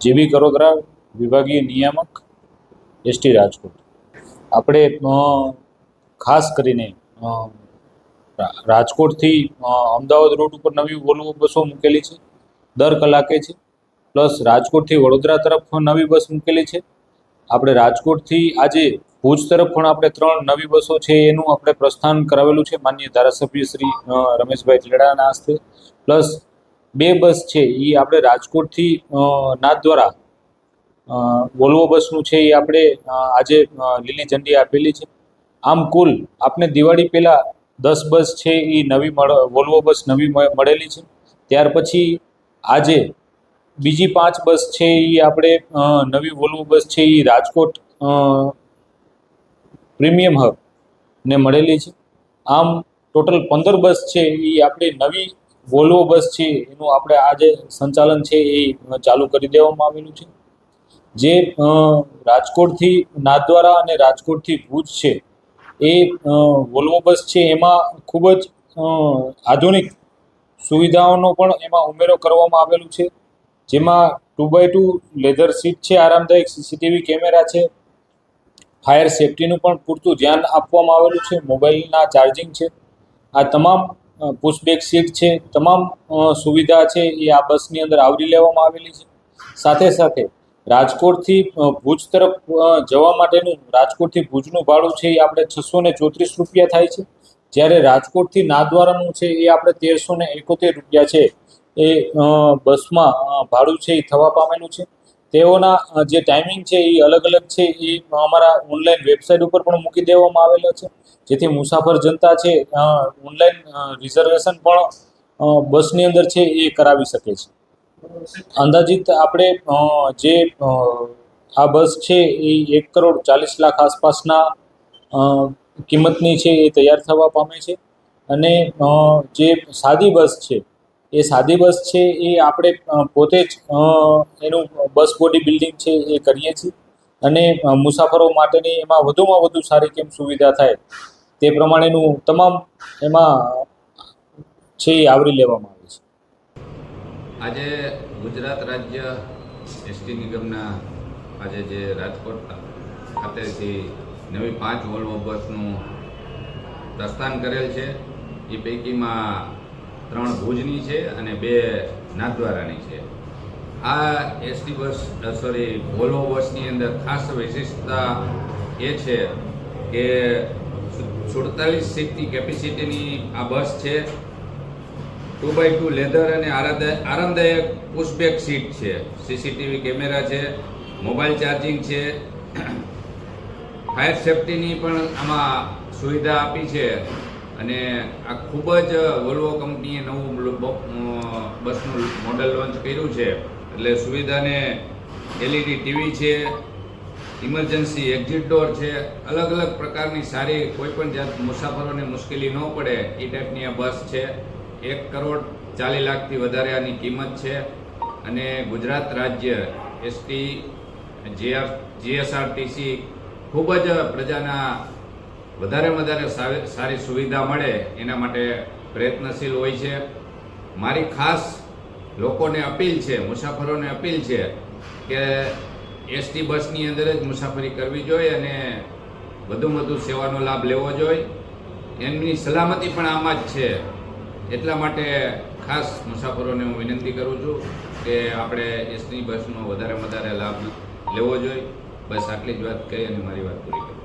GB કરોદરા વિભાગીય નિયામક ST Rajkot. આપણે ખાસ કરીને રાજકોટથી અમદાવાદ રોડ ઉપર નવી વોલ્વો બસો મૂકેલી છે, દર કલાકે છે, પ્લસ રાજકોટથી વડોદરા તરફ પણ નવી બસ મૂકેલી છે. આપણે રાજકોટથી આજે ભુજ તરફ પણ આપણે ત્રણ નવી બસો છે એનું આપણે પ્રસ્થાન કરાવેલું છે. માન્ય ધારાસભ્ય શ્રી રમેશભાઈ ચેડાના હસ્તે. પ્લસ બે બસ છે એ આપણે રાજકોટથી અ, નાથદ્વારા વોલ્વો બસનું છે એ આપણે આજે લીલી ઝંડી આપેલી છે. આમ કુલ આપણે દિવાળી પહેલાં દસ બસ છે એ નવી વોલ્વો બસ નવી મળેલી છે. ત્યાર પછી આજે બીજી પાંચ બસ છે એ આપણે નવી વોલ્વો બસ છે એ રાજકોટ પ્રીમિયમ હબ ને મળેલી છે. આમ ટોટલ પંદર બસ છે એ આપણે નવી વોલ્વો બસ છે, એનું આપણે આજે સંચાલન છે એ ચાલુ કરી દેવામાં આવેલું છે. જે રાજકોટથી નાથદ્વારા અને રાજકોટથી ભુજ છે, એ વોલ્વો બસ છે, એમાં ખૂબ જ આધુનિક સુવિધાઓનો પણ એમાં ઉમેરો કરવામાં આવેલું છે. જેમાં two by two leather seat છે, આરામદાયક સીસીટીવી કેમેરા છે. ફાયર સેફટીનું પણ પૂરતું ધ્યાન આપવામાં આવેલું છે, મોબાઈલના ચાર્જિંગ છે. આ તમામ પુશબેક સીટ છે. તમામ સુવિધા છે એ આ બસની અંદર આવરી લેવામાં આવેલી છે. સાથે સાથે રાજકોટથી ભુજ તરફ જવા માટેનું, રાજકોટથી ભુજનું ભાડું છે એ આપણે છસો ને ચોત્રીસ રૂપિયા થાય છે. જ્યારે રાજકોટથી નાદવારાનું છે એ આપણે તેરસો ને એકોતેર રૂપિયા છે. એ બસમાં ભાડું છે એ થવા પામેલું છે. તેઓના જે ટાઈમિંગ છે એ અલગ અલગ છે, એ અમારા ઓનલાઈન વેબસાઇટ ઉપર પણ મૂકી દેવામાં આવેલો છે. જેથી મુસાફર જનતા છે ઓનલાઈન રિઝર્વેશન પણ બસની અંદર છે એ કરાવી શકે છે. અંદાજિત આપણે જે આ બસ છે એ એક કરોડ ચાલીસ લાખ આસપાસના કિંમતની છે એ તૈયાર થવા પામે છે. અને જે સાદી બસ છે એ સાદી બસ છે, એ આપણે પોતે જ એનું બસ બોડી બિલ્ડિંગ છે એ કરીએ છીએ. અને મુસાફરો માટેની એમાં વધુમાં વધુ સારી કેમ સુવિધા થાય તે પ્રમાણેનું તમામ એમાં છે એ આવરી લેવામાં આવે છે. આજે ગુજરાત રાજ્ય એસટી નિગમના આજે જે રાજકોટ ખાતેથી નવી પાંચ વોલ્વો બસનું પ્રસ્થાન કરેલ છે, એ પૈકીમાં ત્રણ ભુજની છે અને બે નાથદ્વારાની છે. આ એસટી બસ સોરી વોલ્વો બસની અંદર ખાસ વિશેષતા એ છે કે સુડતાલીસ સીટની કેપેસિટીની આ બસ છે. ટુ બાય ટુ લેધર અને આરામદાયક આરામદાયક પુશબેક સીટ છે. સીસીટીવી કેમેરા છે મોબાઈલ ચાર્જિંગ છે. ફાયર સેફટીની પણ આમાં સુવિધા આપી છે. અને આ ખૂબ જ વોલ્વો કંપનીએ નવું બસનું મોડલ લોન્ચ કર્યું છે. એટલે સુવિધાને એલઈડી ટીવી છે ઇમરજન્સી એક્ઝિટ ડોર છે, અલગ અલગ પ્રકારની સારી કોઈપણ જાત મુસાફરોને મુશ્કેલી ન પડે એ ટાઈપની આ બસ છે. એક કરોડ ચાલીસ લાખથી વધારે આની કિંમત છે. અને ગુજરાત રાજ્ય એસટી જીઆર જીએસઆરટીસી ખૂબ જ પ્રજાના વધારે વધારે સારી સુવિધા મળે એના માટે પ્રયત્નશીલ હોય છે. મારી ખાસ લોકોને અપીલ છે, મુસાફરોને અપીલ છે કે એસટી બસની અંદર જ મુસાફરી કરવી જોઈએ અને વધુમાં વધુ સેવાનો લાભ લેવો જોઈએ. એમની સલામતી પણ આમાં જ છે. એટલા માટે ખાસ મુસાફરોને હું વિનંતી કરું છું કે આપણે એસટી બસનો વધારે વધારે લાભ લેવો જોઈએ. બસ આટલી જ વાત કહી અને મારી વાત પૂરી કરું.